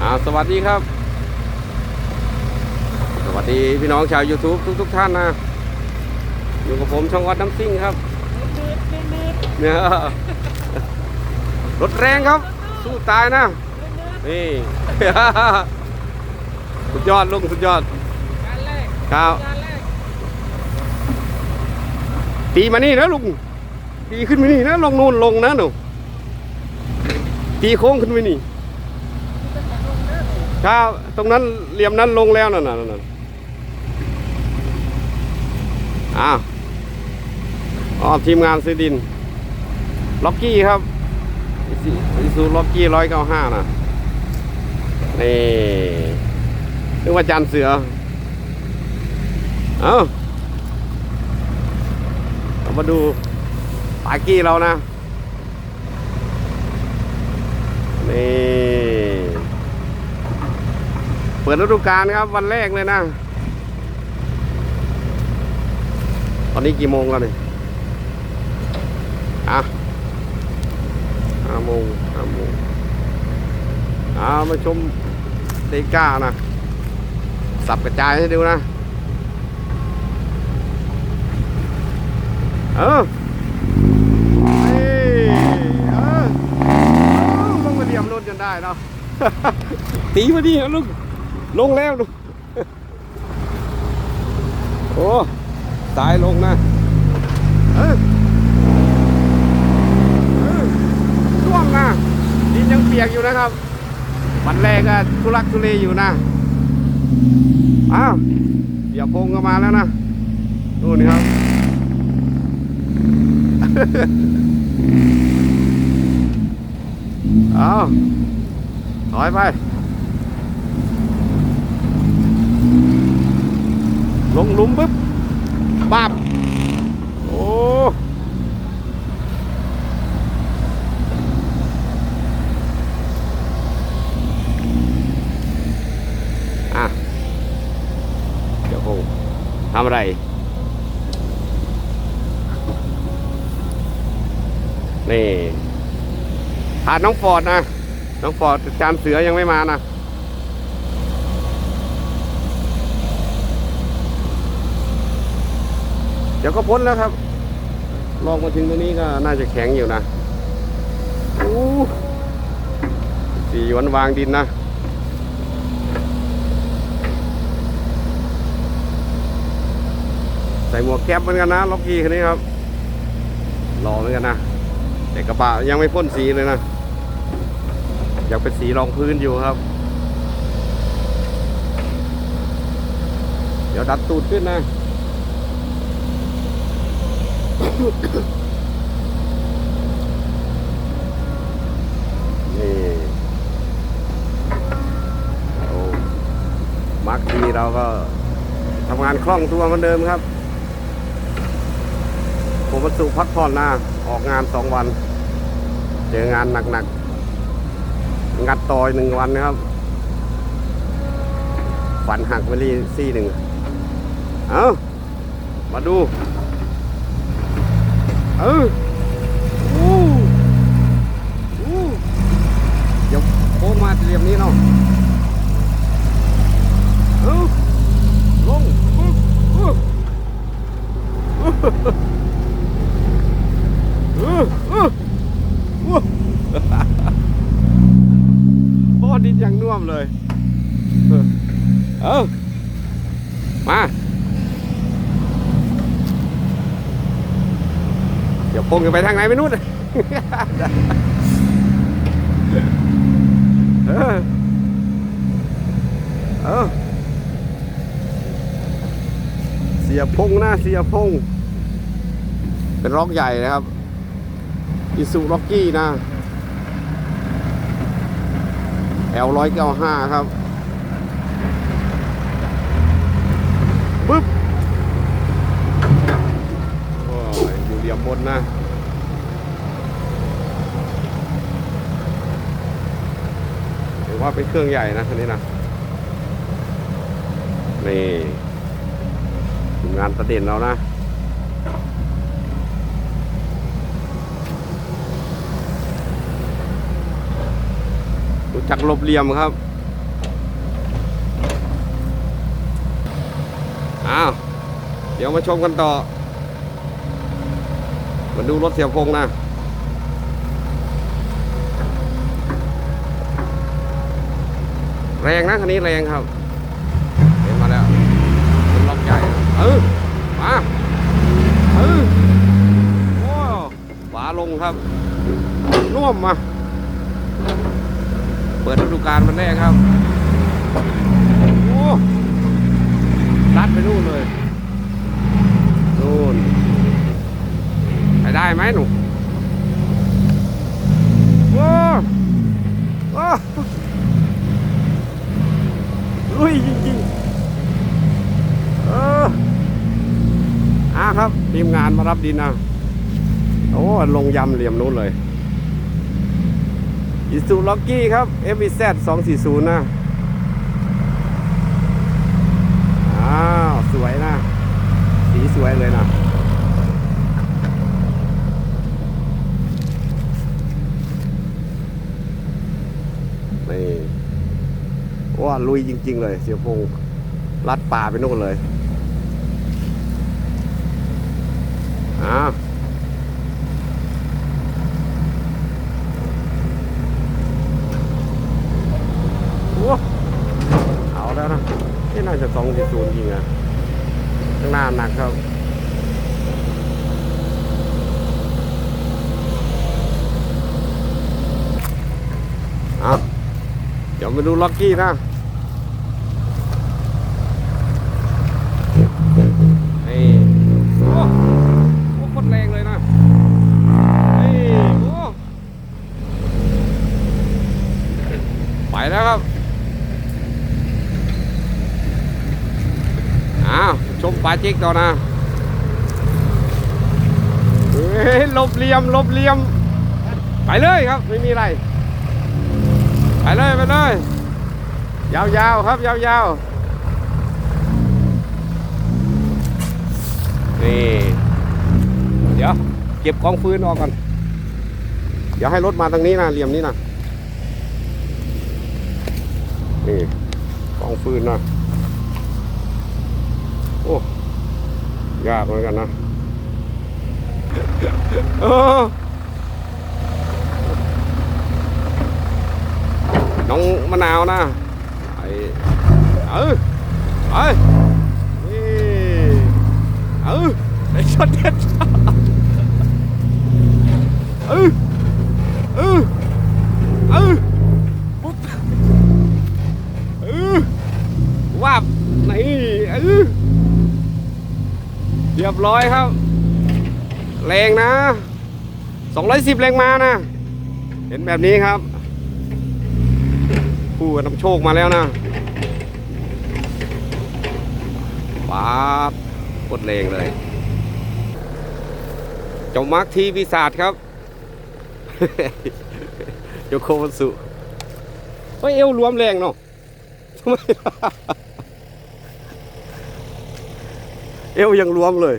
อ่าสวัสดีครับ สวัสดีพี่น้องชาว YouTube ทุกทุกๆท่านนะ อยู่กับผมช่องวัดน้ำซิ่งครับเนี่ยรถแรงครับ สู้ตายนะ นี่ สุดยอดลุงสุดยอดการแรกครับการแรกตีมานี่นะลุงตีขึ้นมานี่นะลงนู่นลงนะหนูตีโค้งขึ้นไปนี่ ครับตรงนั้นเหลี่ยมนั้นลงแล้วนั่นน่ะนั่นน่ะอ้าวอ๋อทีมงานซื้อดิน ล็อกกี้ครับอิซูล็อกกี้ร้อยเก้าห้านะนี่นึกว่าจานเสือ เอ้าเรามาดูปากี้เรานะ นี่ เปิดฤดูกาลครับวันแรกเลยนะ ตอนนี้กี่โมงแล้วเนี่ยอะห้าโมงห้าโมงเอามาชมเดก้านะ สับกระจายให้ดูนะเออเอ้ยเออต้องมาเรียมรถจนได้เนาะตีมาดิลูก ลงแล้วลูโอ้สายลงนะร่วงนะดินยังเปียกอยู่นะครับวันแรกก็ทุลักทุเลอยู่นะอ้าวเดี๋ยวพงก็มาแล้วนะดูนู่ครับเอาถอยไป ลงลุมปุ๊บปับโอ้อะเดี๋ยวคงทำอะไร นี่ขาน้องฟอร์ดนะ น้องฟอร์ดจานเสือยังไม่มานะ ดี๋ยวก็พ้นแล้วครับ ลองมาถึงตรงนี้ก็น่าจะแข็งอยู่นะโอ้สีวันวางดินนะใส่หมวกแก๊ปเหมือนกันนะล็อกกี้คันนี้ครับหล่อเหมือนกันนะแต่กระบะยังไม่พ่นสีเลยนะยากเป็นสีรองพื้นอยู่ครับ เดี๋ยวดัดตูดขึ้นนะ นี่โอ้มาร์คดีเราก็ทำงานคล่องตัวเหมือนเดิมครับ ผมมาสู่พักผ่อนนะออกงานสองวัน เจองานหนักๆ งัดต่อยหนึ่งวันนะครับฝันหักไปรีซี่หนึ่ง เอามาดู เอออู้อู้เดี๋ยวโค้งมาเรียมนี้เนาะเออลงปึ๊บปึ๊บเออเออว้าโอ้ดินยังน่วมเลย เออเออมา เดี๋ยวพงจะไปทางไหนไม่นู้นเออเออเสียพงนะเสียพง เป็นร็อกใหญ่นะครับอิสุร็อกกี้นะ L ร้อยเก้าห้าครับ มาถือว่าเป็นเครื่องใหญ่นะคันนี้นะนี่ทีงานตะเด่นแล้วนะรู้จักลบเหลี่ยมครับอ้าวเดี๋ยวมาชมกันต่อ มาดูรถเสียพงนะ แรงนะคันนี้แรงครับเห็นมาแล้วเป็นล็อกใหญ่เออมาเออโอ้ฝาลงครับน่วมมา เปิดฤดูกาลมันแรกครับโอ้รัดไปนู่นเลยนู่น ไปได้ไหมหนูโอ้โอ้ลุยจริงๆเอออะครับทีมงานมารับดินนะโอ้ลงยำเหลี่ยมนู้นเลยอิซูล็อกกี้ครับ f อ z 240 นะอ้าว สวยนะ สีสวยเลยนะ นี่ว่า ลุยจริง ๆ เลย เสียพงลัดป่าไปนู่นเลยอ้าวโอ้เอาแล้วนะที่น่าจะสองจุดศูนย์จริงอะข้างหน้าหนักครับเอาเดี๋ยวมาดูล็อกกี้นะนี่โอ้โอ้โคตรแรงเลยนะนี่โอ้ไปแล้วครับ อ้าวชมปลา จิกต่อนะเฮ้ยหลบเลี่ยมหลบเลี่ยม ไปเลยครับ ไม่มีอะไร ไปเลยไปเลย ยาวๆครับยาวๆนี่เดี๋ยว เก็บกองฟืนออกก่อน เดี๋ยวให้รถมาตรงนี้นะเหลี่ยมนี้นะนี่กองฟืนนะโอ้ ยากเหมือนกันนะเออน้องมะนาวนะไอเออไปนี่เออไอช็อตเด็ดเออเออเออปุ๊บเออว่าบนี่เออเร้อยครับ แรงนะ 210 แรงมานะ เห็นแบบนี้ครับคู่กับน้ำโชคมาแล้วนะป๊าบกดแรงเลยเจ้ามาร์คทีวิสาดครับโยโควัตสุเฮ้ยเอวรวมแรงเนาะทำไม เอวยังรวมเลย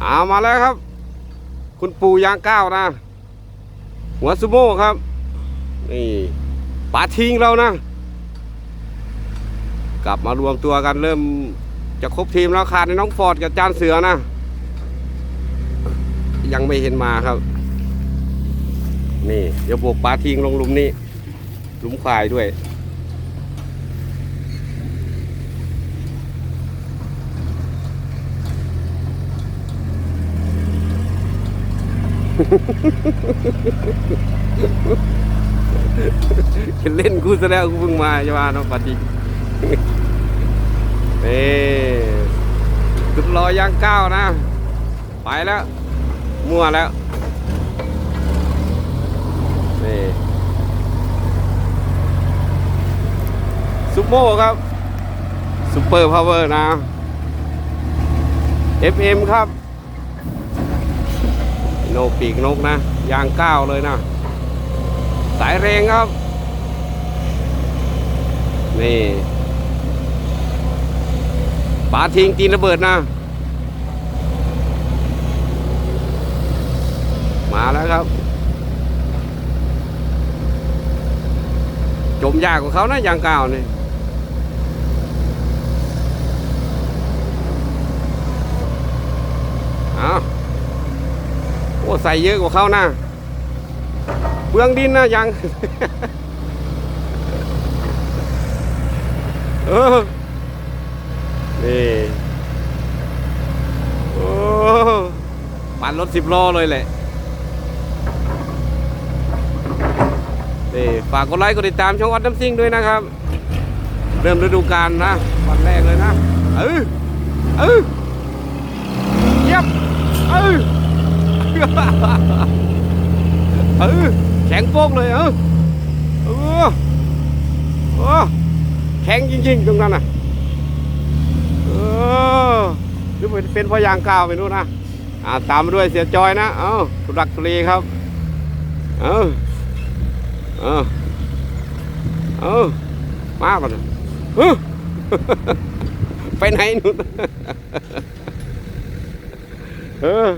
เอามาแล้วครับ คุณปู่ยางก้าวนะ หัวซูโม่ครับ นี่ป๋าทิ้งเรานะ กลับมารวมตัวกันเริ่มจะครบทีมแล้วขาดในน้องฟอร์ดกับจานเสือนะ ยังไม่เห็นมาครับ นี่ เดี๋ยวบวกป๋าทิ้งลงหลุมนี้หลุมควายด้วย เล่นกูซะแล้วกูเพิ่งมาจะมาเนาะปาจินี่สุดรอย่างก้าวนะ ไปแล้ว มั่วแล้วนี่ซุปโม่ครับซุปเปอร์พาวเวอร์นะ FM ครับ โนปีกนกนะ ยางก้าวเลยนะ สายแรงครับ นี่ปาทิ้งตีนระเบิดนะ มาแล้วครับ จมยากกว่าเขานะยางก้าวนี่ ใส่เยอะกว่าเขานะเปลืองดินนะยัง เออ นี่โอ้ปั่นรถสิบล้อเลยแหละนี่ฝากกดไลค์กดติดตามช่องวัดน้ำซิ่งด้วยนะครับ เริ่มฤดูกาลนะวันแรกเลยนะ เออเออเยียบเออ เออแข็งโป๊กเลยเออเออเออแข็งจริง ๆ ตรงนั้นน่ะเออหรือเป็นพยางกาวไปนู่นนะอ่าตามมาด้วยเสียจอยนะเอ้าสุรักสุรีครับเอ้าเอ้าเอ้ามาป่ะเนี่ยเฮ้อไปไหนนู่นเออ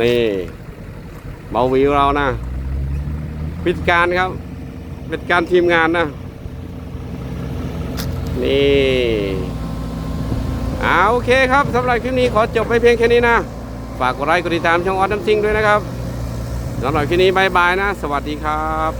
นี่เบาวิวเรานะพิจการครับ เป็นการทีมงานนะ นี่เอาโอเคครับสำหรับคลิปนี้ขอจบไปเพียงแค่นี้นะ ฝากกดไลค์กดติดตามช่องออดน้ำซิงด้วยนะครับสำหรับคลิปนี้บายบายนะ สวัสดีครับ